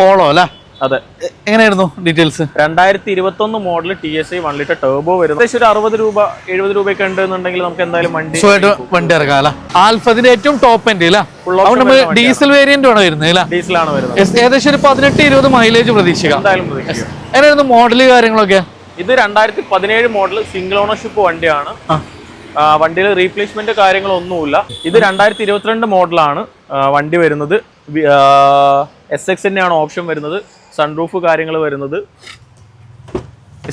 Polo അല്ല? അതെ. എങ്ങനെയായിരുന്നു ഡീറ്റെയിൽസ്? രണ്ടായിരത്തി ഇരുപത്തി ഒന്ന് model T S I one litre turbo വരുന്നത് ഏകദേശം ഒരു അറുപത് രൂപ എഴുപത് രൂപയൊക്കെ ഉണ്ടെന്നുണ്ടെങ്കിൽ നമുക്ക് എന്തായാലും വണ്ടി വണ്ടി ഇറക്കാം അല്ലേ? ആൽഫതിന്റെ ഏറ്റവും ടോപ്പ് എൻഡ് അതുകൊണ്ട് നമ്മൾ ഡീസൽ വേരിയന്റ് ആണ് വരുന്നത് ഡീസലാണ് വരുന്നത്. ഏകദേശം ഒരു പതിനെട്ട് ഇരുപത് മൈലേജ് പ്രതീക്ഷിക്കാം. എങ്ങനെയായിരുന്നു മോഡൽ കാര്യങ്ങളൊക്കെ? ഇത് രണ്ടായിരത്തി പതിനേഴ് മോഡൽ സിംഗിൾ ഓണർഷിപ്പ് വണ്ടിയാണ് വണ്ടിയിൽ റീപ്ലേസ്മെന്റ് കാര്യങ്ങളൊന്നുമില്ല. ഇത് രണ്ടായിരത്തി ഇരുപത്തിരണ്ട് മോഡലാണ് വണ്ടി വരുന്നത്. എസ് എക്സ് തന്നെയാണ് ഓപ്ഷൻ വരുന്നത്. സൺറൂഫ് കാര്യങ്ങൾ വരുന്നത്.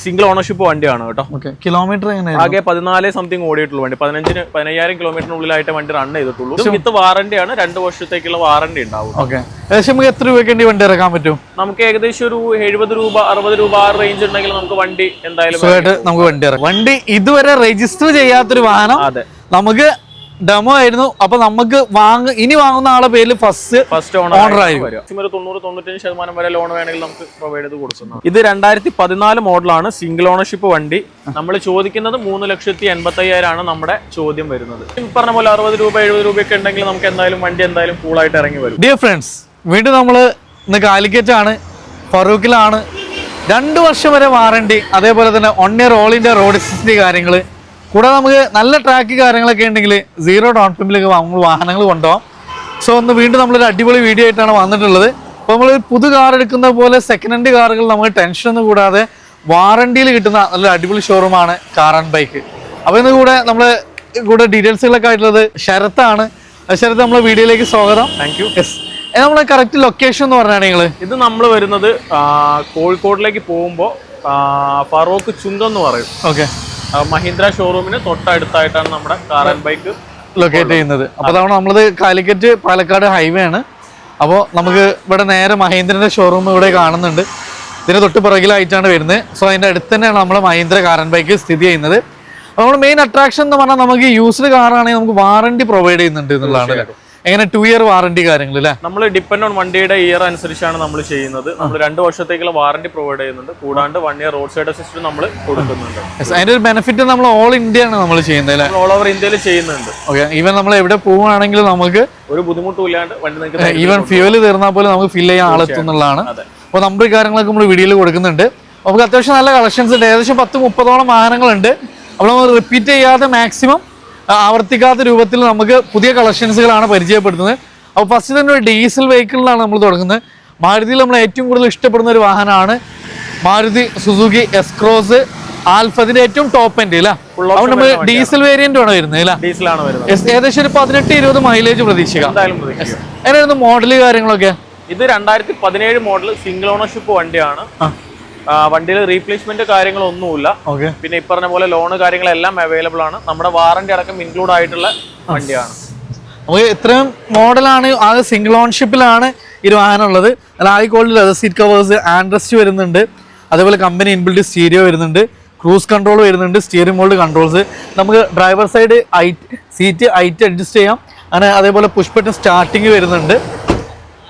സിംഗിൾ ഓണർഷിപ്പ് വണ്ടിയാണ് കേട്ടോ. കിലോമീറ്റർ ആകെ പതിനാല് സംതിങ് ഓടിയിട്ടുള്ള വണ്ടി. പതിനഞ്ചിന് പതിനയ്യായിരം കിലോമീറ്ററിനുള്ളിലായിട്ട് വണ്ടി റൺ ചെയ്തിട്ടുള്ളൂ. വിത്ത് വാറണ്ടിയാണ് രണ്ട് വർഷത്തേക്കുള്ള വാറണ്ടി ഉണ്ടാവും. ഓക്കെ ഏകദേശം എത്ര രൂപയ്ക്ക് വേണ്ടി വണ്ടി ഇറക്കാൻ പറ്റും? നമുക്ക് ഏകദേശം ഒരു എഴുപത് രൂപ അറുപത് രൂപ ആ റേഞ്ച് ഉണ്ടെങ്കിൽ നമുക്ക് വണ്ടി എന്തായാലും നമുക്ക് വണ്ടി വണ്ടി ഇതുവരെ രജിസ്റ്റർ ചെയ്യാത്തൊരു വാഹനം അതെ. നമുക്ക് ഡെമോ ആയിരുന്നു. അപ്പൊ നമുക്ക് വാങ്ങ ഇനി വാങ്ങുന്ന ആളെ പേരിൽ ഫസ്റ്റ് ഫസ്റ്റ് ഓണർ ഓണർ ആയിരിക്കും. വരും ഒരു തൊണ്ണൂറ് തൊണ്ണൂറ്റഞ്ച് ശതമാനം വരെ ലോൺ വേണമെങ്കിൽ നമുക്ക് പ്രൊവൈഡ് ചെയ്ത് കൊടുക്കുന്നു. ഇത് രണ്ടായിരത്തി പതിനാല് മോഡലാണ് സിംഗിൾ ഓണർഷിപ്പ് വണ്ടി. നമ്മൾ ചോദിക്കുന്നത് മൂന്ന് ലക്ഷത്തി എൺപത്തി അയ്യായിരമാണ് നമ്മുടെ ചോദ്യം വരുന്നത്. പറഞ്ഞ പോലെ അറുപത് രൂപ എഴുപത് രൂപയൊക്കെ ഉണ്ടെങ്കിൽ നമുക്ക് എന്തായാലും വണ്ടി എന്തായാലും കൂളായിട്ട് ഇറങ്ങി വരും. ഡിയർ ഫ്രണ്ട്സ് വീണ്ടും നമ്മൾ ഇന്ന് കാലിക്കറ്റ് ആണ് ഫറൂഖിലാണ്. രണ്ട് വർഷം വരെ വാറണ്ടി അതേപോലെ തന്നെ one year all India road assist കാര്യങ്ങൾ കൂടാതെ നമുക്ക് നല്ല ട്രാക്ക് കാര്യങ്ങളൊക്കെ ഉണ്ടെങ്കിൽ സീറോ ഡൗൺ പേയ്മെന്റിലേക്ക് നമ്മൾ വാഹനങ്ങൾ കൊണ്ടുപോകാം സോ ഒന്ന് വീണ്ടും നമ്മളൊരു അടിപൊളി വീഡിയോ ആയിട്ടാണ് വന്നിട്ടുള്ളത്. അപ്പോൾ നമ്മൾ പുതു കാർ എടുക്കുന്ന പോലെ സെക്കൻഡ് ഹാൻഡ് കാറുകൾ നമുക്ക് ടെൻഷൻ ഒന്നും കൂടാതെ വാറണ്ടിയിൽ കിട്ടുന്ന നല്ല അടിപൊളി ഷോറൂമാണ് കാർ ആൻഡ് ബൈക്ക് അപ്പോൾ ഇന്ന് കൂടെ നമ്മൾ കൂടെ ഡീറ്റെയിൽസുകളൊക്കെ ആയിട്ടുള്ളത് ശരത്താണ് ശരത്ത് നമ്മളെ വീഡിയോയിലേക്ക് സ്വാഗതം. താങ്ക് യു യെസ് നമ്മളെ കറക്റ്റ് ലൊക്കേഷൻ എന്ന് പറഞ്ഞാൽ നിങ്ങൾ ഇത് നമ്മൾ വരുന്നത് കോഴിക്കോടിലേക്ക് പോകുമ്പോൾ ഫറോക്ക് ചുങ്കം എന്ന് പറയും. ഓക്കെ മഹീന്ദ്ര ഷോറൂമിന് തൊട്ടടുത്തായിട്ടാണ് നമ്മുടെ കാർ ആൻഡ് ബൈക്ക് ലൊക്കേറ്റ് ചെയ്യുന്നത്. അപ്പോൾ അതാണ് നമ്മളത് കാലിക്കറ്റ് പാലക്കാട് ഹൈവേ ആണ്. അപ്പോൾ നമുക്ക് ഇവിടെ നേരെ മഹീന്ദ്രന്റെ ഷോറൂം ഇവിടെ കാണുന്നുണ്ട്. ഇതിന് തൊട്ട് പുറകിലായിട്ടാണ് വരുന്നത്. സോ അതിന്റെ അടുത്ത് തന്നെയാണ് നമ്മുടെ മഹീന്ദ്ര കാർ ആൻഡ് ബൈക്ക് സ്ഥിതി ചെയ്യുന്നത്. അപ്പോൾ നമ്മുടെ മെയിൻ അട്രാക്ഷൻ എന്ന് പറഞ്ഞാൽ നമുക്ക് യൂസ്ഡ് കാറാണെങ്കിൽ നമുക്ക് വാറണ്ടി പ്രൊവൈഡ് ചെയ്യുന്നുണ്ട് എന്നുള്ളതാണ്? എങ്ങനെ ടു ഇയർ വാറണ്ടി കാര്യങ്ങൾ അല്ലേ നമ്മൾ ഡിപ്പെൻഡ് ഓൺ വണ്ടിയുടെ ഇയർ അനുസരിച്ചാണ് നമ്മൾ ചെയ്യുന്നത്. നമ്മൾ രണ്ട് വർഷത്തേക്കുള്ള വാറണ്ടി പ്രൊവൈഡ് ചെയ്യുന്നുണ്ട്. കൂടാണ്ട് one year road side assist നമ്മൾ കൊടുക്കുന്നുണ്ട്. അതിന്റെ ഒരു ബെനിഫിറ്റ് നമ്മൾ ഓൾ ഇന്ത്യ ആണ് നമ്മൾ ചെയ്യുന്നത് അല്ലേ ഓൾ ഓവർ ഇന്ത്യയിൽ ചെയ്യുന്നുണ്ട്. ഓക്കെ ഈവൻ നമ്മൾ എവിടെ പോവുകയാണെങ്കിലും നമുക്ക് ഒരു ബുദ്ധിമുട്ടും ഇല്ലാണ്ട് വണ്ടി ഈവൻ ഫ്യൂവൽ തീർന്നാൽ പോലും നമുക്ക് ഫില്ല് ചെയ്യാൻ ആളെത്തുന്നുള്ളതാണ്. അപ്പോൾ നമ്പർ കാര്യങ്ങളൊക്കെ നമ്മൾ വീഡിയോയിൽ കൊടുക്കുന്നുണ്ട്. നമുക്ക് അത്യാവശ്യം നല്ല കളക്ഷൻസ് ഉണ്ട്. ഏകദേശം പത്ത് മുപ്പതോളം വാഹനങ്ങളുണ്ട്. അപ്പോൾ നമ്മൾ റിപ്പീറ്റ് ചെയ്യാതെ മാക്സിമം ആവർത്തിക്കാത്ത രൂപത്തിൽ നമുക്ക് പുതിയ കളക്ഷൻസുകളാണ് പരിചയപ്പെടുത്തുന്നത് അപ്പോൾ ഫസ്റ്റ് തന്നെ ഒരു ഡീസൽ വെഹിക്കിളിലാണ് നമ്മൾ തുടങ്ങുന്നത്. മാരുതിയിൽ നമ്മൾ ഏറ്റവും കൂടുതൽ ഇഷ്ടപ്പെടുന്ന ഒരു വാഹനമാണ് മാരുതി സുസുക്കി എസ്ക്രോസ് ആൽഫതിന്റെ ഏറ്റവും ടോപ്പ് എൻഡ് അല്ലേ അതുകൊണ്ട് നമ്മൾ ഡീസൽ വേരിയന്റ് ആണ് വരുന്നത് അല്ലേ ഡീസലാണ് വരുന്നത്. ഏകദേശം ഒരു പതിനെട്ട് ഇരുപത് മൈലേജ് പ്രതീക്ഷിക്കാം. എങ്ങനെയായിരുന്നു മോഡൽ കാര്യങ്ങളൊക്കെ? ഇത് രണ്ടായിരത്തി പതിനേഴ് മോഡൽ സിംഗിൾ ഓണർഷിപ്പ് വണ്ടിയാണ്. വണ്ടിയിൽ റീപ്ലേസ്മെന്റ് കാര്യങ്ങളൊന്നുമില്ല. പിന്നെ ഈ പറഞ്ഞ പോലെ ലോണ് കാര്യങ്ങളെല്ലാം അവൈലബിൾ ആണ്. നമ്മുടെ വാറണ്ടി അടക്കം ഇൻക്ലൂഡ് ആയിട്ടുള്ള വണ്ടിയാണ്. നമുക്ക് ഇത്രയും മോഡലാണ് ആ സിംഗിൾ ഓൺഷിപ്പിലാണ് ഈ വാഹനം ഉള്ളത്. അല്ല ആ quality leather seat covers armrest വരുന്നുണ്ട്. അതേപോലെ കമ്പനി ഇൻബിൽഡ് സ്റ്റീരിയോ വരുന്നുണ്ട്. ക്രൂസ് കൺട്രോൾ വരുന്നുണ്ട്. സ്റ്റിയറിംഗ് മോൾഡ് കൺട്രോൾസ് നമുക്ക് driver side height seat height adjust ചെയ്യാം. അങ്ങനെ അതേപോലെ പുഷ് ബട്ടൺ സ്റ്റാർട്ടിങ് വരുന്നുണ്ട്.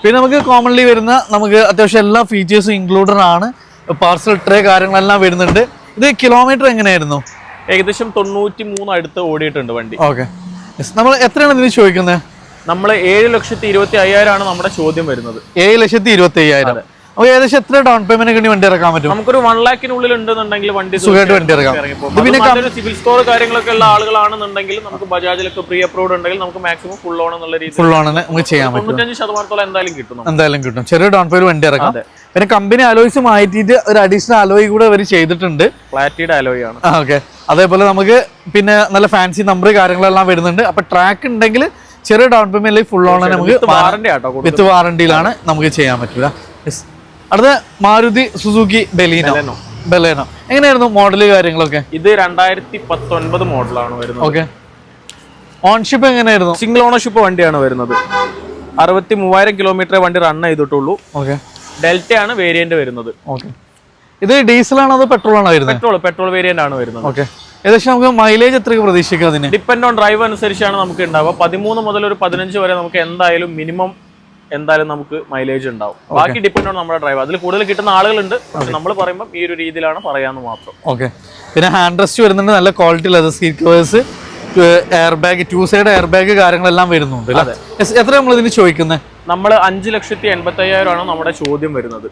പിന്നെ നമുക്ക് കോമൺലി വരുന്ന നമുക്ക് അത്യാവശ്യം എല്ലാ ഫീച്ചേഴ്സും ഇൻക്ലൂഡഡ് ആണ്. പാർസൽ ട്രേ കാര്യങ്ങളെല്ലാം വരുന്നുണ്ട്. ഇത് കിലോമീറ്റർ എങ്ങനെയായിരുന്നു? ഏകദേശം തൊണ്ണൂറ്റി മൂന്ന് അടുത്ത് ഓടിയിട്ടുണ്ട് വണ്ടി. ഓക്കെ. നമ്മൾ എത്രയാണ് ഇതിന് ചോദിക്കുന്നത്? നമ്മൾ ഏഴ് ലക്ഷത്തി ഇരുപത്തി അയ്യായിരമാണ് നമ്മുടെ ചോദ്യം വരുന്നത്. ഏഴ് ലക്ഷത്തി ഇരുപത്തി അയ്യായിരം. ഏകദേശം എത്ര ഡൗൺ പേയ്മെന്റ് വേണ്ടി വണ്ടി ഇറക്കാൻ പറ്റും? നമുക്കൊരു വൺ ലാഖിനുള്ളിൽ ഉണ്ടെന്നുണ്ടെങ്കിൽ വണ്ടി സുഖമായിട്ട് വണ്ടി ഇറക്കാം. പിന്നെ സിവിൽ സ്കോർ കാര്യങ്ങളൊക്കെ ഉള്ള ആളുകളാണെന്നുണ്ടെങ്കിൽ നമുക്ക് ബജാജിലൊക്കെ പ്രീ അപ്രൂവ് ഉണ്ടെങ്കിൽ നമുക്ക് മാക്സിമം ഫുൾ ഓൺ എന്നുള്ള രീതിയിൽ ഫുൾ ഓൺ നമുക്ക് ചെയ്യാൻ പറ്റും. തൊണ്ണൂറ്റഞ്ച് ശതമാനത്തോളം എന്തായാലും കിട്ടും എന്തായാലും കിട്ടും. ചെറിയ ഡൗൺ പേയ്മെന്റ് വണ്ടി ഇറക്കാം. പിന്നെ കമ്പനി അലോയ്സ് മാറ്റിയിട്ട് ഒരു അഡീഷണൽ അലോയ് കൂടെ അവർ ചെയ്തിട്ടുണ്ട്. ഫ്ലാറ്റിയുടെ അലോയ് ആണ്. ഓക്കെ അതേപോലെ നമുക്ക് പിന്നെ നല്ല ഫാൻസി നമ്പർ കാര്യങ്ങളെല്ലാം വരുന്നുണ്ട്. അപ്പൊ ട്രാക്ക് ഉണ്ടെങ്കിൽ ചെറിയ ഡൗൺ പേയ്മെന്റ് ഫുൾ ഓൺ നമുക്ക് വാറണ്ടി ആട്ടോ കൊടുക്കുന്നത്. വിത്ത് വാറണ്ടിയിലാണ് നമുക്ക് ചെയ്യാൻ പറ്റില്ല Yes. അടുത്ത മാരുതി സുസുക്കി ബെലീനോ. ബലേനോ. എങ്ങനെയായിരുന്നു മോഡൽ കാര്യങ്ങളൊക്കെ? ഇത് രണ്ടായിരത്തി പത്തൊൻപത് മോഡലാണ് വരുന്നത്. ഓക്കെ. ഓൺഷിപ്പ് എങ്ങനെയായിരുന്നു? സിംഗിൾ ഓണർഷിപ്പ് വണ്ടിയാണ് വരുന്നത്. അറുപത്തി മൂവായിരം കിലോമീറ്റർ വണ്ടി റൺ ചെയ്തിട്ടുള്ളൂ. ഓക്കെ. ഡെൽറ്റയാണ് വേരിയന്റ് വരുന്നത്. ഓക്കെ. ഇത് ഡീസലാണോ അതോ പെട്രോൾ ആണോ വരുന്നത്? പെട്രോൾ പെട്രോൾ വേരിയന്റ് ആണ് വരുന്നത്. ഓക്കെ. ഏകദേശം നമുക്ക് മൈലേജ് എത്ര പ്രതീക്ഷിക്കാം അതിന്? ഡിപ്പെൻഡ് ഓൺ ഡ്രൈവ് അനുസരിച്ചാണ് നമുക്ക് ഉണ്ടാവുക. പതിമൂന്ന് മുതൽ ഒരു പതിനഞ്ച് വരെ നമുക്ക് എന്തായാലും മിനിമം എന്തായാലും നമുക്ക് മൈലേജ് ഉണ്ടാവും. ബാക്കി ഡിപ്പെൻഡ് ഓൺ നമ്മുടെ ഡ്രൈവർ അതിൽ കൂടുതൽ കിട്ടുന്ന ആളുകളുണ്ട്. പക്ഷെ നമ്മൾ പറയുമ്പോൾ ഈ ഒരു രീതിയിലാണ് പറയാന്ന് മാത്രം. ഓക്കെ പിന്നെ ഹാൻഡ് റെസ്റ്റ് വരുന്നുണ്ട്. നല്ല quality leather seat covers air bag two side air bag കാര്യങ്ങളെല്ലാം വരുന്നുണ്ട്? എത്ര നമ്മൾ ഇതിന് ചോദിക്കുന്നത് നമ്മൾ അഞ്ച് ലക്ഷത്തി എൺപത്തി അയ്യായിരം ആണ് നമ്മുടെ ചോദ്യം വരുന്നത്.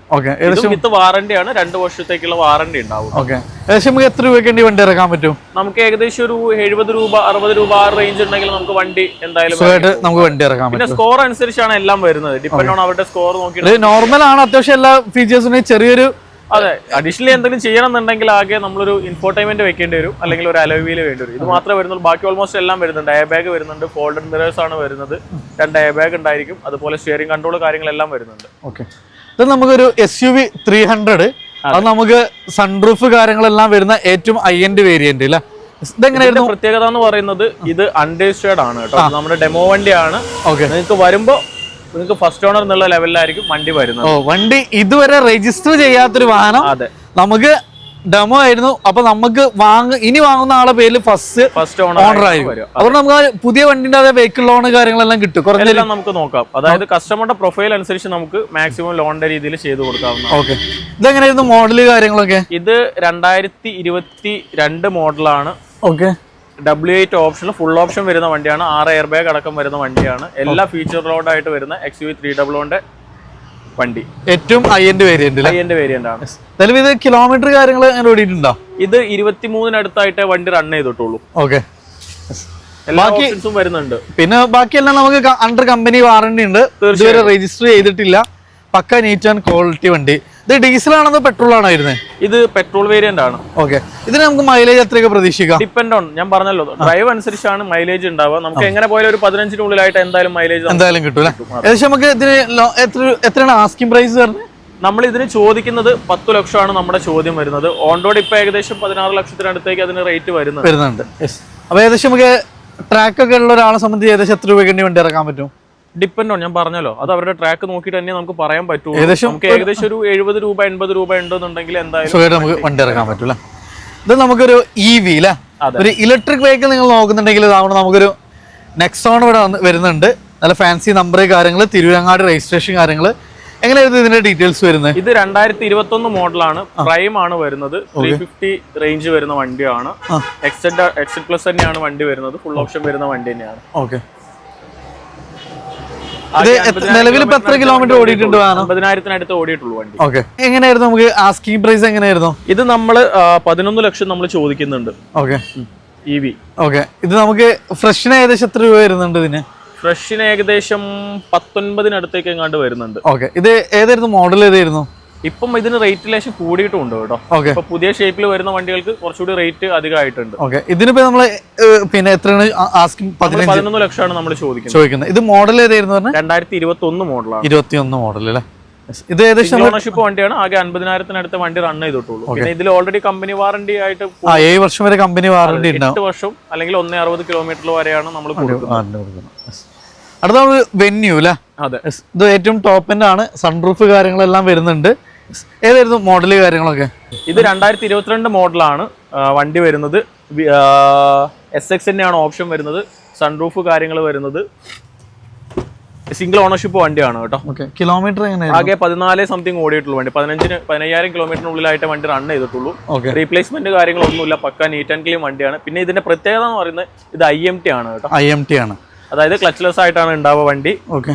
വിത്ത് വാറണ്ടിയാണ് രണ്ട് വർഷത്തേക്കുള്ള വാറണ്ടി ഉണ്ടാവും. ഓക്കെ. ഏകദേശം നമുക്ക് എത്ര രൂപയ്ക്ക് വേണ്ടി വണ്ടി ഇറക്കാൻ പറ്റും? നമുക്ക് ഏകദേശം ഒരു എഴുപത് രൂപ അറുപത് രൂപ ആ റേഞ്ച് ഉണ്ടെങ്കിൽ നമുക്ക് വണ്ടി എന്തായാലും നമുക്ക് വണ്ടി ഇറക്കാൻ പിന്നെ സ്കോർ അനുസരിച്ചാണ് എല്ലാം വരുന്നത്. ഡിപ്പെൻഡ് ഓൺ അവരുടെ സ്കോർ നോക്കി നോർമൽ ആണ്. അത്യാവശ്യം എല്ലാ ഫീച്ചേഴ്സിനും ചെറിയൊരു അതെ അഡീഷണലി എന്തെങ്കിലും ചെയ്യണം എന്നുണ്ടെങ്കിൽ ആകെ നമ്മളൊരു ഇൻഫോർടൈൻമെന്റ് വെക്കേണ്ടി വരും അല്ലെങ്കിൽ ഒരു അലോവിയിൽ വേണ്ടി വരും. ഇത് മാത്രമേ വരുന്നുള്ളൂ. ബാക്കി ഓൾമോസ്റ്റ് എല്ലാം വരുന്നുണ്ട്. എയർ ബാഗ് വരുന്നുണ്ട് ഫോൾഡഡ് മിറേഴ്സ് ആണ് വരുന്നത്. രണ്ട് എയർ ബാഗ് ഉണ്ടായിരിക്കും. അതുപോലെ സ്റ്റിയറിംഗ് കൺട്രോൾ കാര്യങ്ങളെല്ലാം വരുന്നുണ്ട്. ഓക്കെ ഇത് നമുക്കൊരു S U V three hundred അത്. നമുക്ക് സൺറൂഫ് കാര്യങ്ങളെല്ലാം വരുന്ന ഏറ്റവും ഐ എൻഡ് വേരിയന്റ് അല്ലേ ഇതെങ്ങനെയായിരുന്നു പ്രത്യേകത എന്ന് പറയുന്നത് ഇത് അൺരജിസ്റ്റേർഡ് ആണ് കേട്ടോ. നമ്മുടെ ഡെമോ വണ്ടിയാണ്. നിങ്ങൾക്ക് വരുമ്പോ നിങ്ങൾക്ക് ഫസ്റ്റ് ഓണർ എന്നുള്ള ലെവലിലായിരിക്കും വണ്ടി വരുന്നത്. ഓ വണ്ടി ഇതുവരെ രജിസ്റ്റർ ചെയ്യാത്തൊരു വാഹനം അതെ. നമുക്ക് ഡെമോ ആയിരുന്നു. അപ്പൊ നമുക്ക് വാങ്ങ ഇനി വാങ്ങുന്ന ആളെ പേരിൽ ഫസ്റ്റ് ഫസ്റ്റ് ഓണർ ഓണർ ആയിരിക്കും. അതുകൊണ്ട് നമുക്ക് പുതിയ വണ്ടിന്റെ അതേ വെഹിക്കിൾ ലോൺ കാര്യങ്ങളെല്ലാം കിട്ടും. കുറഞ്ഞ എല്ലാം നമുക്ക് നോക്കാം. അതായത് കസ്റ്റമറുടെ പ്രൊഫൈൽ അനുസരിച്ച് നമുക്ക് മാക്സിമം ലോണിന്റെ രീതിയിൽ ചെയ്തു കൊടുക്കാവുന്ന ഓക്കെ. ഇതെങ്ങനെയായിരുന്നു മോഡൽ കാര്യങ്ങളൊക്കെ? ഇത് രണ്ടായിരത്തി ഇരുപത്തി രണ്ട് മോഡലാണ് okay. W eight option full option വരുന്ന വണ്ടിയാണ്. ആറ് എയർ ബാഗ് അടക്കം വരുന്ന വണ്ടിയാണ്. എല്ലാ ഫീച്ചർ ആയിട്ട് വരുന്ന എക്സ് യു ത്രീ ഡബിളോന്റെ വണ്ടി. ഏറ്റവും high end end variant high end variant ആണ്. നിലവിൽ ഇത് കിലോമീറ്റർ കാര്യങ്ങൾ അങ്ങനെ ഓടിയിട്ടുണ്ടോ? ഇത് ഇരുപത്തി മൂന്നിനടുത്തായിട്ടേ വണ്ടി റൺ ചെയ്തിട്ടുള്ളൂ. ഓക്കെ ബാക്കി വരുന്നുണ്ട്. പിന്നെ ബാക്കിയെല്ലാം നമുക്ക് അണ്ടർ കമ്പനി വാറണ്ടി ഉണ്ട്. ഇതുവരെ രജിസ്റ്റർ ചെയ്തിട്ടില്ല. പക്ക നീറ്റ് ആൻഡ് ക്വാളിറ്റി വണ്ടി. ഇത് ഡീസൽ ആണോ പെട്രോൾ ആണോ വരുന്നത് ഇത് പെട്രോൾ വേരിയന്റ് ആണ്. ഓക്കെ ഇതിന് നമുക്ക് മൈലേജ് എത്രയൊക്കെ പ്രതീക്ഷിക്കാം? ഡിപ്പെൻഡ് ഓൺ ഞാൻ പറഞ്ഞല്ലോ ഡ്രൈവ് അനുസരിച്ചാണ് മൈലേജ് ഉണ്ടാവുക. നമുക്ക് എങ്ങനെ പോയാലും ഒരു പതിനഞ്ചിനുള്ളിലായിട്ട് എന്തായാലും മൈലേജ് എന്തായാലും കിട്ടും ഏകദേശം നമുക്ക് ഇതിന് എത്ര എത്രയാണ് ആസ്കിംഗ് പ്രൈസ് വരുന്നത്? നമ്മൾ ഇതിന് ചോദിക്കുന്നത് പത്ത് ലക്ഷമാണ് നമ്മുടെ ചോദ്യം വരുന്നത്. ഓൺ റോഡ് ഇപ്പൊ ഏകദേശം പതിനാറ് ലക്ഷത്തിനടുത്തേക്ക് അതിന് റേറ്റ് വരുന്നത്. വരുന്നുണ്ട്. അപ്പൊ ഏകദേശം നമുക്ക് ട്രാക്ക് ഒക്കെ ഉള്ള ഒരാളെ സംബന്ധിച്ച് ഏകദേശം എത്ര രൂപയ്ക്ക് വണ്ടി ഇറക്കാൻ പറ്റും? ഡിപ്പെൻഡ് ഓൺ ഞാൻ പറഞ്ഞല്ലോ. അത് അവരുടെ ട്രാക്ക് നോക്കിയിട്ട് തന്നെ നമുക്ക് പറയാൻ പറ്റുള്ളൂ. ഏകദേശം നമുക്ക് ഏകദേശം ഒരു എഴുപത് രൂപ എൺപത് രൂപ ഉണ്ടെന്നുണ്ടെങ്കിൽ എന്തായാലും നമുക്ക് വണ്ടി ഇറക്കാൻ പറ്റൂല. ഇത് നമുക്കൊരു ഇ വി അല്ലേ ഒരു ഇലക്ട്രിക് വെഹിക്കിൾ നിങ്ങൾ നോക്കുന്നുണ്ടെങ്കിൽ ഇതാവണം നമുക്കൊരു നെക്സോൺ ഇവിടെ വരുന്നുണ്ട്. നല്ല ഫാൻസി നമ്പർ കാര്യങ്ങൾ തിരുവരങ്ങാട് രജിസ്ട്രേഷൻ കാര്യങ്ങൾ എങ്ങനെയായിരുന്നു ഇതിന്റെ ഡീറ്റെയിൽസ് വരുന്നത്? ഇത് രണ്ടായിരത്തി ഇരുപത്തി ഒന്ന് മോഡലാണ് പ്രൈം ആണ് വരുന്നത്. ത്രീ ഫിഫ്റ്റി റേഞ്ച് വരുന്ന വണ്ടിയാണ്. എക്സ്ഡ് എക്സെഡ് പ്ലസ് തന്നെയാണ് വണ്ടി വരുന്നത്. ഫുൾ ഓപ്ഷൻ വരുന്ന വണ്ടി തന്നെയാണ്. ഓക്കെ നിലവിൽ ഇപ്പൊ എത്ര കിലോമീറ്റർ ഓടിയിട്ടുണ്ട് അമ്പതിനായിരത്തിനടുത്ത് ഓടിയിട്ടുള്ളൂ വണ്ടി. ഓക്കെ. എങ്ങനെയായിരുന്നു നമുക്ക് ആസ്കിംഗ് പ്രൈസ് എങ്ങനെയായിരുന്നു? ഇത് നമ്മൾ പതിനൊന്ന് ലക്ഷം നമ്മൾ ചോദിക്കുന്നുണ്ട്. ഓക്കെ. E V okay. ഇത് നമുക്ക് ഫ്രഷിന് ഏകദേശം എത്ര രൂപ വരുന്നുണ്ട് ഇതിന്? ഫ്രഷിന് ഏകദേശം പത്തൊൻപതിനടുത്തേക്ക് എങ്ങാണ്ട് വരുന്നുണ്ട്. ഓക്കെ. ഇത് ഏതായിരുന്നു? മോഡൽ ഏതായിരുന്നു? ഇപ്പം ഇതിന് റേറ്റ് ലേശം കൂടിയിട്ടുണ്ട് കേട്ടോ. ഇപ്പൊ പുതിയ ഷേപ്പിൽ വരുന്ന വണ്ടികൾക്ക് കുറച്ചുകൂടി റേറ്റ് അധികമായിട്ടുണ്ട്. ഓക്കെ ഇതിനിപ്പോ നമ്മൾ ഏഹ്, പിന്നെ എത്രയാണ് ആസ്കിംഗ് പതിനൊന്ന് ലക്ഷമാണ് നമ്മൾ ചോദിക്കുന്നത്. ചോദിക്കുന്നത്. ഇത് മോഡൽ ഏതായിരുന്നു രണ്ടായിരത്തി ഇരുപത്തി ഒന്ന് മോഡലാണ് ഇരുപത്തി ഒന്ന് മോഡൽ അല്ലേ? ഇത് ഏകദേശം ഓണർഷിപ്പ് വണ്ടിയാണ്. ആകെ അൻപതിനായിരത്തിനടുത്ത് വണ്ടി റൺ ചെയ്തിട്ടുള്ളൂ. പിന്നെ ഇതിൽ ഓൾറെഡി കമ്പനി വാറണ്ടി ആയിട്ട് ഏഴ് വർഷം വരെ കമ്പനി വാറണ്ടി ഉണ്ട് എട്ട് വർഷം അല്ലെങ്കിൽ ഒന്നേ അറുപത് കിലോമീറ്റർ വരെയാണ് നമ്മൾ കൊടുക്കുന്നത്. അടുത്ത വെന്യൂ അല്ലേ അതെ. ഇത് ഏറ്റവും ടോപ്പ് എൻഡ് ആണ് സൺറൂഫ് കാര്യങ്ങളെല്ലാം വരുന്നുണ്ട്. ഏതായിരുന്നു മോഡൽ കാര്യങ്ങളൊക്കെ? ഇത് രണ്ടായിരത്തി ഇരുപത്തിരണ്ട് മോഡലാണ് വണ്ടി വരുന്നത്. എസ് എക്സ് തന്നെയാണ് ഓപ്ഷൻ വരുന്നത്. സൺറൂഫ് കാര്യങ്ങൾ വരുന്നത്. സിംഗിൾ ഓണർഷിപ്പ് വണ്ടിയാണ് കേട്ടോ. ഓക്കെ കിലോമീറ്റർ ആകെ പതിനാല് സംതിങ് ഓടിയിട്ടുള്ളൂ വണ്ടി. പതിനഞ്ചിന് പതിനയ്യായിരം കിലോമീറ്ററിനുള്ളിലായിട്ട് വണ്ടി റൺ ചെയ്തിട്ടുള്ളൂ. റീപ്ലേസ്മെന്റ് കാര്യങ്ങളൊന്നുമില്ല. പക്ക നീറ്റ് ആൻഡ് ക്ലീൻ വണ്ടിയാണ്. പിന്നെ ഇതിന്റെ പ്രത്യേകത എന്ന് പറയുന്നത് ഇത് ഐ എം ടി ആണ് കേട്ടോ. ഐ എം ടി ആണ്. അതായത് ക്ലച്ച്ലെസ് ആയിട്ടാണ് ഉണ്ടാവുക വണ്ടി. ഓക്കെ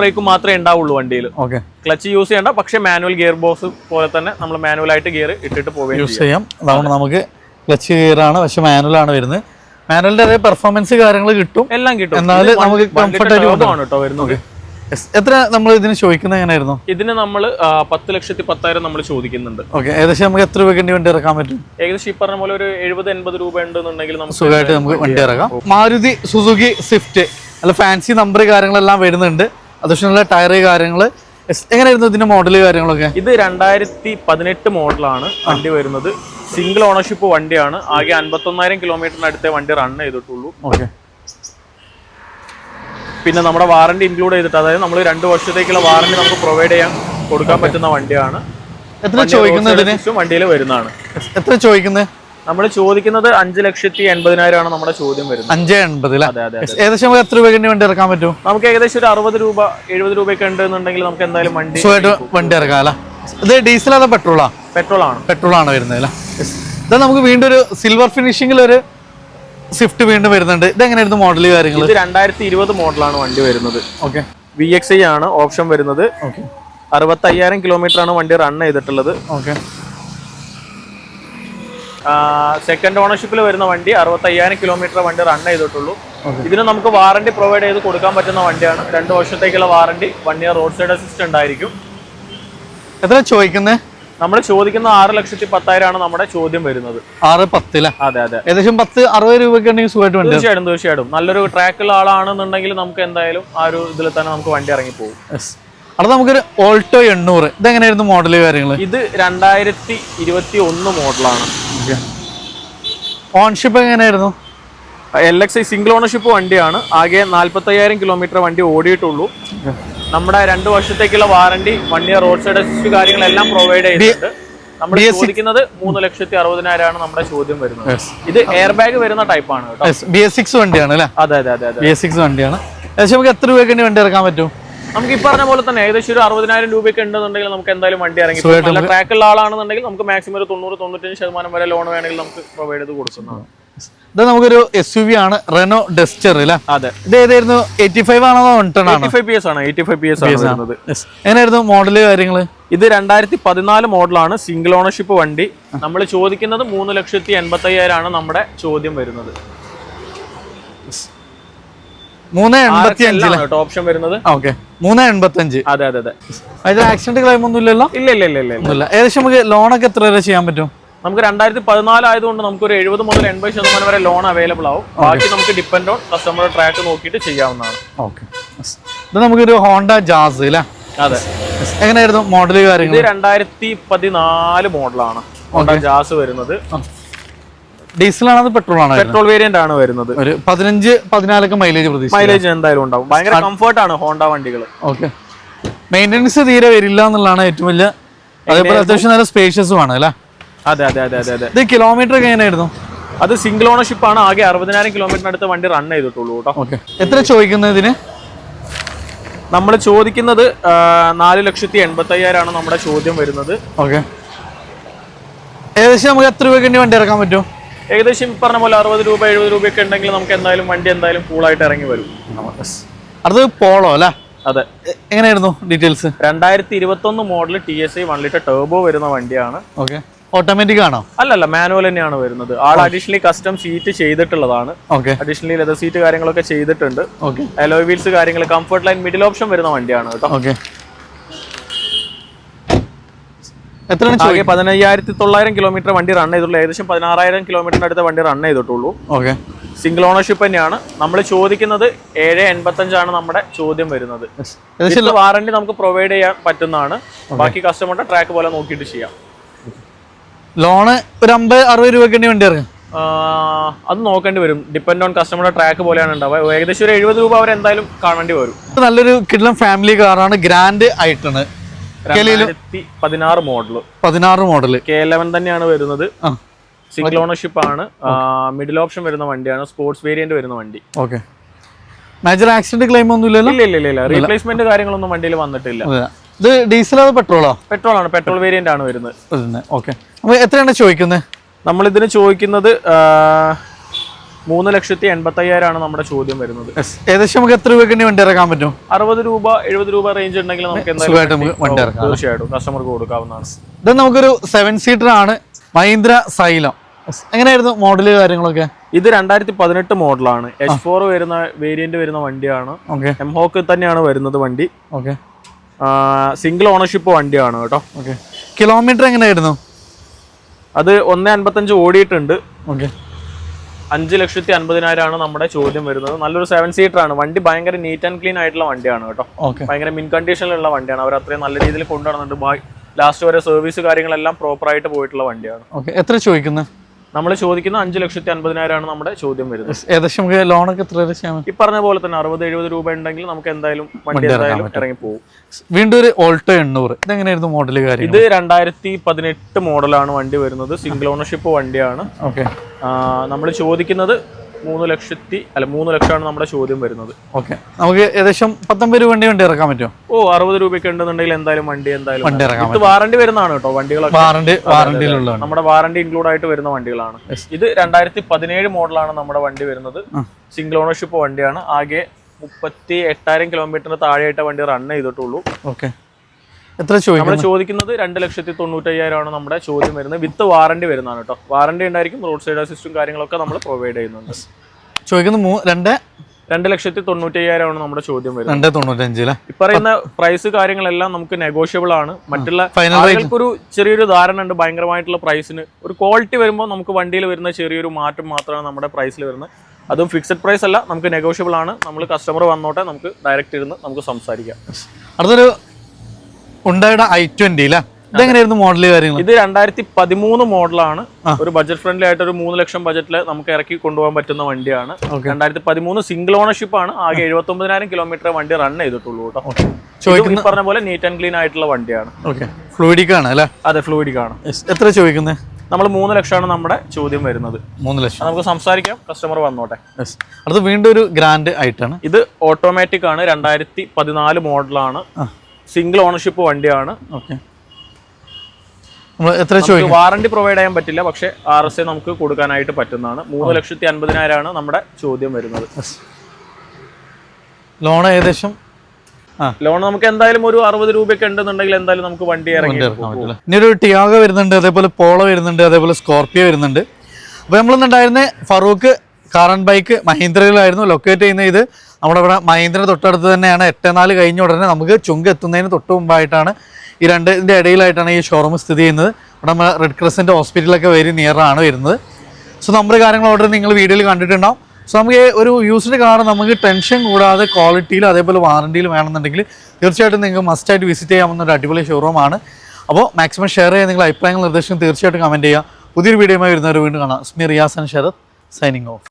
ബ്രേക്കും മാത്രമേ ഉണ്ടാവുള്ളൂ വണ്ടിയിൽ. ഓക്കെ ക്ലച്ച് യൂസ് ചെയ്യേണ്ട പക്ഷേ മാനുവൽ ഗിയർ ബോക്സ് പോലെ തന്നെ നമ്മൾ മാനുവൽ ആയിട്ട് ഗിയർ ഇട്ടിട്ട് പോവുകയും യൂസ് ചെയ്യാം. അതാണ് നമുക്ക് ക്ലച്ച് ഗിയർ ആണ് പക്ഷെ മാനുവൽ ആണ് വരുന്നത്. മാനുവലിന്റെ അതേ പെർഫോമൻസ് കാര്യങ്ങൾ കിട്ടും. എല്ലാം കിട്ടും. എന്നാൽ നമുക്ക് കേട്ടോ വരുന്നത്. എത്ര നമ്മൾ ഇതിന് ചോദിക്കുന്നത് എങ്ങനെയായിരുന്നു? ഇതിന് നമ്മൾ പത്ത് ലക്ഷത്തി പത്തായിരം നമ്മൾ ചോദിക്കുന്നുണ്ട്. ഓക്കെ ഏകദേശം നമുക്ക് എത്ര രൂപയ്ക്ക് വേണ്ടി വണ്ടി ഇറക്കാൻ പറ്റും? ഏകദേശം ഈ പറഞ്ഞ പോലെ ഒരു എഴുപത് എൺപത് രൂപ ഉണ്ടെന്നുണ്ടെങ്കിൽ നമുക്ക് സുഖമായിട്ട് നമുക്ക് വണ്ടി ഇറക്കാം. മാരുതി സുസുക്കി സ്വിഫ്റ്റ് അല്ല ഫാൻസി നമ്പർ കാര്യങ്ങളെല്ലാം വരുന്നുണ്ട്. അതുപോലെ നല്ല ടയർ കാര്യങ്ങൾ എങ്ങനെയായിരുന്നു ഇതിന്റെ മോഡൽ കാര്യങ്ങളൊക്കെ? ഇത് രണ്ടായിരത്തി പതിനെട്ട് മോഡലാണ് വണ്ടി വരുന്നത്. സിംഗിൾ ഓണർഷിപ്പ് വണ്ടിയാണ്. ആകെ അൻപത്തൊന്നായിരം കിലോമീറ്ററിന് അടുത്തേ വണ്ടി റൺ ചെയ്തിട്ടുള്ളൂ. ഓക്കെ പിന്നെ നമ്മുടെ വാറണ്ടി ഇൻക്ലൂഡ് ചെയ്തിട്ട് അതായത് നമ്മൾ രണ്ട് വർഷത്തേക്കുള്ള വാറണ്ടി നമുക്ക് പ്രൊവൈഡ് ചെയ്യാൻ കൊടുക്കാൻ പറ്റുന്ന വണ്ടിയാണ്. എത്ര ചോദിക്കുന്നത് വണ്ടിയിൽ വരുന്നതാണ്. എത്ര ചോദിക്കുന്നത്? നമ്മൾ ചോദിക്കുന്നത് അഞ്ച് ലക്ഷത്തി എൺപതിനായിരം ആണ് നമ്മുടെ ചോദ്യം വരുന്നത്. അഞ്ച് എൺപത്. ഏകദേശം എത്ര രൂപയ്ക്ക് വേണ്ടി ഇറക്കാൻ പറ്റും? നമുക്ക് ഏകദേശം ഒരു അറുപത് രൂപ എഴുപത് രൂപയൊക്കെ ഉണ്ട് എന്നുണ്ടെങ്കിൽ നമുക്ക് എന്തായാലും വണ്ടി വണ്ടി ഇറക്കാം അല്ല? ഇത് ഡീസൽ അതോ പെട്രോളാ? പെട്രോൾ ആണ് പെട്രോൾ ആണ് വരുന്നത് അല്ലേ? ഇത് നമുക്ക് വീണ്ടും ഒരു സിൽവർ ഫിനിഷിംഗിൽ ഒരു സ്വിഫ്റ്റ് വീണ്ടും വരുന്നുണ്ട്. ഇത് എങ്ങനെയായിരുന്നു മോഡൽ കാര്യങ്ങൾ ഇത് രണ്ടായിരത്തി ഇരുപത് മോഡലാണ് വണ്ടി വരുന്നത്. ഓക്കെ. വി എക്സ് ഐ ആണ് ഓപ്ഷൻ വരുന്നത്. ഓക്കെ. അറുപത്തയ്യായിരം കിലോമീറ്റർ ആണ് വണ്ടി റൺ ചെയ്തിട്ടുള്ളത്. ഓക്കെ. സെക്കൻഡ് ഓണർഷിപ്പിൽ വരുന്ന വണ്ടി അറുപത്തയ്യായിരം കിലോമീറ്റർ വണ്ടി റൺ ചെയ്തിട്ടുള്ളൂ. ഇതിന് നമുക്ക് വാറണ്ടി പ്രൊവൈഡ് ചെയ്ത് കൊടുക്കാൻ പറ്റുന്ന വണ്ടിയാണ്. രണ്ട് വർഷത്തേക്കുള്ള warranty one year road side assist ഉണ്ടായിരിക്കും. എത്ര ചോദിക്കുന്നത് നമ്മൾ ചോദിക്കുന്ന ആറ് ലക്ഷത്തി പത്തായിരമാണ് നമ്മുടെ ചോദ്യം വരുന്നത്. ആറ് പത്തില? അതെ അതെ. ഏകദേശം പത്ത് അറുപത് രൂപയ്ക്ക് ഉണ്ടെങ്കിൽ സുഖമായിട്ട് തീർച്ചയായിട്ടും തീർച്ചയായിട്ടും. നല്ലൊരു ട്രാക്കുള്ള ആളാണെന്നുണ്ടെങ്കിൽ നമുക്ക് എന്തായാലും ആ ഒരു ഇതിൽ തന്നെ നമുക്ക് വണ്ടി ഇറങ്ങി പോകും അവിടെ നമുക്കൊരു ഓൾട്ടോ എണ്ണൂറ്. ഇത് എങ്ങനെയായിരുന്നു മോഡൽ കാര്യങ്ങൾ ഇത് രണ്ടായിരത്തി ഇരുപത്തി ഒന്ന് മോഡലാണ് ഓൺഷിപ്പ് എങ്ങനെയായിരുന്നു? L X I single ownership വണ്ടിയാണ്. ആകെ നാല്പത്തയ്യായിരം കിലോമീറ്റർ വണ്ടി ഓടിയിട്ടുള്ളൂ. നമ്മുടെ രണ്ട് വർഷത്തേക്കുള്ള warranty one year road side assist കാര്യങ്ങളെല്ലാം പ്രൊവൈഡ് ചെയ്തിട്ടുണ്ട് നമ്മൾ ചോദിക്കുന്നത് മൂന്ന് ലക്ഷത്തി അറുപതിനായിരമാണ് നമ്മുടെ ചോദ്യം വരുന്നത്. ഇത് എയർ ബാഗ് വരുന്ന ടൈപ്പാണ് ബി എസ് സിക്സ് വണ്ടിയാണ് അല്ലേ? അതെ അതെ അതെ അതെ. ബി എസ് സിക്സ് വണ്ടിയാണ്. ഏകദേശം നമുക്ക് എത്ര രൂപയ്ക്ക് വേണ്ടി വണ്ടി ഇറക്കാൻ പറ്റും? നമുക്ക് ഈ പറഞ്ഞ പോലെ തന്നെ ഏകദേശം ഒരു അറുപതിനായിരം രൂപയൊക്കെ ഉണ്ടെന്നുണ്ടെങ്കിൽ നമുക്ക് എന്തായാലും വണ്ടി ഇറങ്ങി നല്ല ട്രാക്കുള്ള ആളാണെന്നുണ്ടെങ്കിൽ നമുക്ക് മാക്സിമം ഒരു തൊണ്ണൂറ് തൊണ്ണൂറ്റഞ്ച് ശതമാനം വരെ ലോൺ വേണമെങ്കിൽ നമുക്ക് പ്രൊവൈഡ് ചെയ്ത് കൊടുക്കുന്നതാണ്. ഇത് നമുക്കൊരു എസ് യു വി ആണ് റെനോ ഡെസ്റ്റർ അല്ലേ? അതെ. ഇത് ഏതായിരുന്നു? എയ്റ്റി ഫൈവ് ആണോ? വൺ ടൺ ആണ്. എങ്ങനെയായിരുന്നു മോഡൽ കാര്യങ്ങൾ ഇത് രണ്ടായിരത്തി പതിനാല് മോഡലാണ് സിംഗിൾ ഓണർഷിപ്പ് വണ്ടി. നമ്മൾ ചോദിക്കുന്നത് മൂന്ന് ലക്ഷത്തി എൺപത്തി അയ്യായിരമാണ് നമ്മുടെ ചോദ്യം വരുന്നത്. മൂന്ന് എൺപത്തി കേട്ടോ ഓപ്ഷൻ വരുന്നത്. ഓക്കെ മൂന്ന് എൺപത്തി അഞ്ച് അതെ അതെ അതെ. അതിൽ ആക്സിഡന്റ് ക്ലെയിം ഒന്നും ഇല്ലല്ലോ ഇല്ല ഇല്ല ഇല്ല ഇല്ല. ഏകദേശം നമുക്ക് ലോണൊക്കെ എത്ര വരെ ചെയ്യാൻ പറ്റും? നമുക്ക് രണ്ടായിരത്തി പതിനാല് ആയതുകൊണ്ട് നമുക്ക് ഒരു എഴുപത് മുതൽ എൺപത് ശതമാനം വരെ ലോൺ അവൈലബിൾ ആവും. ബാക്കി നമുക്ക് ഡിപ്പെൻഡ് ഓൺ കസ്റ്റമർ ട്രാക്ക് നോക്കിയിട്ട് ചെയ്യാവുന്നതാണ്. ഓക്കെ ഇത് നമുക്കൊരു ഹോണ്ട ജാസ് അല്ലേ അതെ. എങ്ങനെയായിരുന്നു മോഡൽ കാര്യങ്ങൾ ഇത് രണ്ടായിരത്തി പതിനാല് മോഡലാണ് ജാസ് വരുന്നത്. ഡീസലാണോ അത് പെട്രോൾ ആണ് പെട്രോൾ വേരിയന്റ് ആണ് വരുന്നത്. ഒരു പതിനഞ്ച് പതിനാലൊക്കെ മൈലേജ് മൈലേജ് എന്തായാലും ഉണ്ടാവും. ഭയങ്കര കംഫർട്ട് ആണ് ഹോണ്ട വണ്ടികൾ ഓക്കെ. മെയിന്റെനൻസ് തീരെ വരില്ല എന്നുള്ളതാണ് ഏറ്റവും വലിയ അതേപോലെ അത്യാവശ്യം നല്ല സ്പേഷ്യസും ആണ് അല്ലേ? അതെ അതെ അതെ അതെ അതെ. ഇത് കിലോമീറ്റർ ഒക്കെ എങ്ങനെയായിരുന്നു? അത് സിംഗിൾ ഓണർഷിപ്പ് ആണ്. ആകെ അറുപതിനായിരം കിലോമീറ്ററിനടുത്ത് വണ്ടി റൺ ചെയ്തിട്ടുള്ളൂ കേട്ടോ. ഓക്കെ. എത്ര ചോദിക്കുന്നത് ഇതിന്? നമ്മൾ ചോദിക്കുന്നത് നാല് ലക്ഷത്തി എൺപത്തി അയ്യായിരമാണ് നമ്മുടെ ചോദ്യം വരുന്നത്. ഓക്കെ. ഏകദേശം നമുക്ക് എത്ര രൂപയ്ക്ക് വേണ്ടി വണ്ടി ഇറക്കാൻ പറ്റും? ഏകദേശം ഈ പറഞ്ഞ പോലെ അറുപത് രൂപ എഴുപത് രൂപയൊക്കെ ഉണ്ടെങ്കിൽ നമുക്ക് എന്തായാലും വണ്ടി എന്തായാലും കൂളായിട്ട് ഇറങ്ങി വരും. അടുത്തത് പോളോ അല്ലേ? അതെ. എങ്ങനെയായിരുന്നു ഡീറ്റെയിൽസ് രണ്ടായിരത്തി ഇരുപത്തൊന്ന് model T S I one litre turbo വരുന്ന വണ്ടിയാണ്. ഓക്കെ ഓട്ടോമാറ്റിക് ആണോ? അല്ലല്ല മാനുവൽ തന്നെയാണ് വരുന്നത്. ആൾ അഡീഷണലി കസ്റ്റം സീറ്റ് ചെയ്തിട്ടുള്ളതാണ്. ഓക്കെ അഡീഷണലി ലെതർ സീറ്റ് കാര്യങ്ങളൊക്കെ ചെയ്തിട്ടുണ്ട്. ഓക്കെ അലോയ് വീൽസ് കാര്യങ്ങൾ കംഫർട്ട് ലൈൻ മിഡിൽ ഓപ്ഷൻ വരുന്ന വണ്ടിയാണ് കേട്ടോ. പതിനയ്യായിരത്തി തൊള്ളായിരം കിലോമീറ്റർ വണ്ടി റൺ ചെയ്തിട്ടുള്ളൂ. ഏകദേശം പതിനാറായിരം കിലോമീറ്ററിന്റെ അടുത്ത് വണ്ടി റൺ ചെയ്തിട്ടുള്ളൂ. ഓക്കെ. സിംഗിൾ ഓണർഷിപ്പ് തന്നെയാണ്. നമ്മൾ ചോദിക്കുന്നത് ഏഴ് എൺപത്തഞ്ചാണ് നമ്മുടെ ചോദ്യം വരുന്നത്. വാറണ്ടി നമുക്ക് പ്രൊവൈഡ് ചെയ്യാൻ പറ്റുന്നതാണ്. ബാക്കി കസ്റ്റമറുടെ ട്രാക്ക് പോലെ നോക്കിയിട്ട് ചെയ്യാം. ലോണ് ഒരു അമ്പത് അറുപത് രൂപയ്ക്ക് വേണ്ടി ഇറങ്ങും. അത് നോക്കേണ്ടി വരും. ഡിപ്പെൻഡ് ഓൺ കസ്റ്റമറുടെ ട്രാക്ക് പോലെയാണ് ഉണ്ടാവുക. ഏകദേശം ഒരു എഴുപത് രൂപ അവർ എന്തായാലും കാണേണ്ടി വരും. നല്ലൊരു കിഡ്ലം ഫാമിലി കാറാണ് ഗ്രാൻഡ് ആയിട്ടാണ്. പതിനാറ് മോഡൽ പതിനാറ് മോഡൽ കെ ലെവൻ തന്നെയാണ് വരുന്നത്. സിംഗിൾ ഓണർഷിപ്പ് ആണ്. മിഡിൽ ഓപ്ഷൻ വരുന്ന വണ്ടിയാണ്. സ്പോർട്സ് വേരിയന്റ് വരുന്ന വണ്ടി. ഓക്കെ മേജർ ആക്സിഡന്റ് ക്ലെയിം ഒന്നും ഇല്ലല്ലോ? ഇല്ല ഇല്ല ഇല്ല റീപ്ലേസ്മെന്റ് കാര്യങ്ങളൊന്നും വണ്ടിയിൽ വന്നിട്ടില്ല. ഇത് ഡീസൽ അതോ പെട്രോളോ പെട്രോൾ ആണ്. പെട്രോൾ വേരിയന്റ് ആണ് വരുന്നത്. ഓക്കെ അപ്പോൾ എത്രയാണ് ചോദിക്കുന്നത്? നമ്മൾ ഇതിന് ചോദിക്കുന്നത് മൂന്ന് ലക്ഷത്തി എൺപത്തി അയ്യായിരമാണ് നമ്മുടെ ചോദ്യം വരുന്നത്. ഏകദേശം നമുക്ക് എത്ര രൂപയ്ക്ക് വേണ്ടി ഇറക്കാൻ പറ്റും? അറുപത് രൂപ എഴുപത് രൂപ റേഞ്ച് ഉണ്ടെങ്കിൽ നമുക്ക് എന്തായാലും നമുക്ക് വണ്ടി ഇറക്കാം തീർച്ചയായിട്ടും. കസ്റ്റമർക്ക് കൊടുക്കാവുന്നതാണ്. ഇത് നമുക്കൊരു സെവൻ സീറ്റർ ആണ് മഹീന്ദ്ര സൈലം. എങ്ങനെയായിരുന്നു മോഡൽ കാര്യങ്ങളൊക്കെ? ഇത് രണ്ടായിരത്തി പതിനെട്ട് മോഡലാണ് എച്ച് ഫോർ വരുന്ന വേരിയന്റ് വരുന്ന വണ്ടിയാണ്. എം ഹോക്ക് തന്നെയാണ് വരുന്നത് വണ്ടി. ഓക്കെ സിംഗിൾ ഓണർഷിപ്പ് വണ്ടിയാണ് കേട്ടോ. ഓക്കെ കിലോമീറ്റർ എങ്ങനെയായിരുന്നു? അത് ഒന്ന് അൻപത്തഞ്ച് ഓടിയിട്ടുണ്ട്. ഓക്കെ അഞ്ച് ലക്ഷത്തി അൻപതിനായിരമാണ് നമ്മുടെ ചോദ്യം വരുന്നത്. നല്ലൊരു സെവൻ സീറ്റർ ആണ്. വണ്ടി ഭയങ്കര നീറ്റ് ആൻഡ് ക്ലീൻ ആയിട്ടുള്ള വണ്ടിയാണ് കേട്ടോ. ഓക്കെ ഭയങ്കര മിൻ കണ്ടീഷനിലുള്ള വണ്ടിയാണ്. അവർ അത്രയും നല്ല രീതിയിൽ കൊണ്ടുവരുന്നുണ്ട് ലാസ്റ്റ് വരെ സർവീസ് കാര്യങ്ങളെല്ലാം പ്രോപ്പർ ആയിട്ട് പോയിട്ടുള്ള വണ്ടിയാണ്. ഓക്കെ എത്ര ചോദിക്കുന്നത് നമ്മൾ ചോദിക്കുന്ന അഞ്ച് ലക്ഷത്തി അൻപതിനായിരമാണ് നമ്മുടെ ചോദ്യം വരുന്നത്. ഏകദേശം നമുക്ക് ലോണൊക്കെ എത്ര ലക്ഷമാണ് ഈ പറഞ്ഞ പോലെ തന്നെ അറുപത് എഴുപത് രൂപ ഉണ്ടെങ്കിൽ നമുക്ക് എന്തായാലും വണ്ടി എന്തായാലും ഇറങ്ങി പോകും വീണ്ടും ഒരു ഓൾട്ടോ എണ്ണൂറ്. ഇതെങ്ങനെയായിരുന്നു മോഡൽ കാര്യം ഇത് രണ്ടായിരത്തി പതിനെട്ട് മോഡലാണ് വണ്ടി വരുന്നത്. സിംഗിൾ ഓണർഷിപ്പ് വണ്ടിയാണ്. ഓക്കെ നമ്മൾ ചോദിക്കുന്നത് മൂന്ന് ലക്ഷത്തി അല്ല മൂന്ന് ലക്ഷമാണ് നമ്മുടെ ചോദ്യം വരുന്നത്. ഓക്കെ. നമുക്ക് ഏകദേശം പത്തൊമ്പത് രൂപ വണ്ടി വണ്ടി ഇറക്കാൻ പറ്റുമോ? ഓ അറുപത് രൂപയ്ക്ക് ഉണ്ടെന്നുണ്ടെങ്കിൽ എന്തായാലും വണ്ടി എന്തായാലും വണ്ടി ഇറക്കാം ഇത് വാറണ്ടി വരുന്നതാണ് കേട്ടോ. വണ്ടികളൊക്കെ വാറണ്ടി വാറണ്ടിയിലുള്ള നമ്മുടെ വാറണ്ടി ഇൻക്ലൂഡ് ആയിട്ട് വരുന്ന വണ്ടികളാണ്. ഇത് രണ്ടായിരത്തി പതിനേഴ് മോഡലാണ് നമ്മുടെ വണ്ടി വരുന്നത്. സിംഗിൾ ഓണർഷിപ്പ് വണ്ടിയാണ്. ആകെ മുപ്പത്തി എട്ടായിരം കിലോമീറ്ററിന് താഴെയായിട്ട് വണ്ടി റൺ ചെയ്തിട്ടുള്ളൂ. ഓക്കെ എത്ര നമ്മൾ ചോദിക്കുന്നത് രണ്ട് ലക്ഷത്തി തൊണ്ണൂറ്റയ്യായിരമാണ് നമ്മുടെ ചോദ്യം വരുന്നത്. വിത്ത് വാറണ്ടി വരുന്നതാണ് കേട്ടോ. വാറണ്ടി ഉണ്ടായിരിക്കും. റോഡ് സൈഡ് അസിസ്റ്റും കാര്യങ്ങളൊക്കെ നമ്മൾ പ്രൊവൈഡ് ചെയ്യുന്നുണ്ട്. ചോദിക്കുന്നത് രണ്ട് രണ്ട്? ലക്ഷത്തി തൊണ്ണൂറ്റയ്യായിരമാണ് നമ്മുടെ ചോദ്യം വരുന്നത്. രണ്ട് തൊണ്ണൂറ്റഞ്ച് ഇപ്പറയുന്ന പ്രൈസ് കാര്യങ്ങളെല്ലാം നമുക്ക് നെഗോഷ്യബിൾ ആണ്. മറ്റുള്ള ഒരു ആളുകൾക്കൊരു ചെറിയൊരു ധാരണ ഉണ്ട്. ഭയങ്കരമായിട്ടുള്ള പ്രൈസിന് ഒരു ക്വാളിറ്റി വരുമ്പോൾ നമുക്ക് വണ്ടിയിൽ വരുന്ന ചെറിയൊരു മാറ്റം മാത്രമാണ് നമ്മുടെ പ്രൈസിൽ വരുന്നത്. അതും ഫിക്സഡ് പ്രൈസ് അല്ല. നമുക്ക് നെഗോഷ്യബിൾ ആണ്. നമ്മൾ കസ്റ്റമർ വന്നോട്ടെ. നമുക്ക് ഡയറക്റ്റ് ഇരുന്ന് നമുക്ക് സംസാരിക്കാം. അടുത്തൊരു ഉണ്ടായുടെ ഐ ട്വന്റി അല്ലേ ഇതെങ്ങനെയായിരുന്നു മോഡൽ കാര്യങ്ങൾ ഇത് രണ്ടായിരത്തി പതിമൂന്ന് മോഡലാണ് ഒരു ബഡ്ജറ്റ് ഫ്രണ്ട്ലി ആയിട്ട് ഒരു മൂന്ന് ലക്ഷം ബജറ്റിൽ നമുക്ക് ഇറക്കി കൊണ്ടുപോകാൻ പറ്റുന്ന വണ്ടിയാണ്. രണ്ടായിരത്തി പതിമൂന്ന് സിംഗിൾ ഓണർഷിപ്പ് ആണ്. ആകെ എഴുപത്തി ഒമ്പതിനായിരം കിലോമീറ്റർ വണ്ടി റൺ ചെയ്തിട്ടുള്ളൂ കേട്ടോ. ചോദിക്കുന്ന പറഞ്ഞ പോലെ നീറ്റ് ആൻഡ് ക്ലീൻ ആയിട്ടുള്ള വണ്ടിയാണ്. ഫ്ലൂയിഡിക് ആണ് അല്ലേ? അതെ ഫ്ലൂയിഡിക് ആണ്. എത്ര ചോദിക്കുന്നത് നമ്മൾ മൂന്ന് ലക്ഷമാണ് നമ്മുടെ ചോദ്യം വരുന്നത്. മൂന്ന് ലക്ഷം. നമുക്ക് സംസാരിക്കാം. കസ്റ്റമർ വന്നോട്ടെ. അടുത്ത വീണ്ടും ഒരു ഗ്രാൻഡ് ആയിട്ടാണ് ഇത് ഓട്ടോമാറ്റിക് ആണ്. രണ്ടായിരത്തി പതിനാല് മോഡലാണ്. സിംഗിൾ ഓണർഷിപ്പ് വണ്ടിയാണ്. ഓക്കെ. എത്ര വാറണ്ടി പ്രൊവൈഡ് ചെയ്യാൻ പറ്റില്ല പക്ഷേ ആർ എസ് എ നമുക്ക് കൊടുക്കാനായിട്ട് പറ്റുന്നതാണ്. മൂന്ന് ലക്ഷത്തി അൻപതിനായിരമാണ് നമ്മുടെ ചോദ്യം വരുന്നത്. ലോൺ ഏകദേശം? ലോൺ നമുക്ക് എന്തായാലും ഒരു അറുപത് രൂപയൊക്കെ ഉണ്ടെന്നുണ്ടെങ്കിൽ എന്തായാലും നമുക്ക് വണ്ടി ഇറങ്ങി ഇനി ഒരു ടിയാഗ വരുന്നുണ്ട് അതേപോലെ പോളോ വരുന്നുണ്ട് അതേപോലെ സ്കോർപിയോ വരുന്നുണ്ട്. അപ്പോൾ നമ്മളിന്നുണ്ടായിരുന്ന ഫറൂഖ് കാറൻ ബൈക്ക് മഹീന്ദ്രയിലായിരുന്നു. ലൊക്കേറ്റ് ചെയ്യുന്ന ഇത് നമ്മുടെ ഇവിടെ മഹീന്ദ്ര തൊട്ടടുത്ത് തന്നെയാണ്. എട്ട് നാല് കഴിഞ്ഞ ഉടനെ നമുക്ക് ചുങ്ക് എത്തുന്നതിന് തൊട്ട് മുമ്പായിട്ടാണ് ഈ രണ്ടിന്റെ ഇടയിലായിട്ടാണ് ഈ ഷോറൂം സ്ഥിതി ചെയ്യുന്നത്. ഇവിടെ നമ്മൾ റെഡ് ക്രസിന്റെ ഹോസ്പിറ്റലൊക്കെ വെരി നിയറാണ് വരുന്നത്. സോ നമ്പർ കാര്യങ്ങൾ ഓർഡർ നിങ്ങൾ വീഡിയോയിൽ കണ്ടിട്ടുണ്ടാവും. സോ നമുക്ക് ഒരു യൂസ്ഡ് കാർ നമുക്ക് ടെൻഷൻ കൂടാതെ ക്വാളിറ്റിയിലും അതേപോലെ വാറണ്ടിയിലും വേണമെന്നുണ്ടെങ്കിൽ തീർച്ചയായിട്ടും നിങ്ങൾക്ക് മസ്റ്റായിട്ട് വിസിറ്റ് ചെയ്യാവുന്ന ഒരു അടിപൊളി ഷോറൂമാണ് അപ്പോൾ മാക്സിമം ഷെയർ ചെയ്യാൻ നിങ്ങൾ അഭിപ്രായങ്ങൾ നിർദ്ദേശം തീർച്ചയായിട്ടും കമന്റ് ചെയ്യുക. പുതിയൊരു വീഡിയോയുമായി വരുന്നവർ വീണ്ടും കാണാം. സ്മി Riyas and Sharath signing off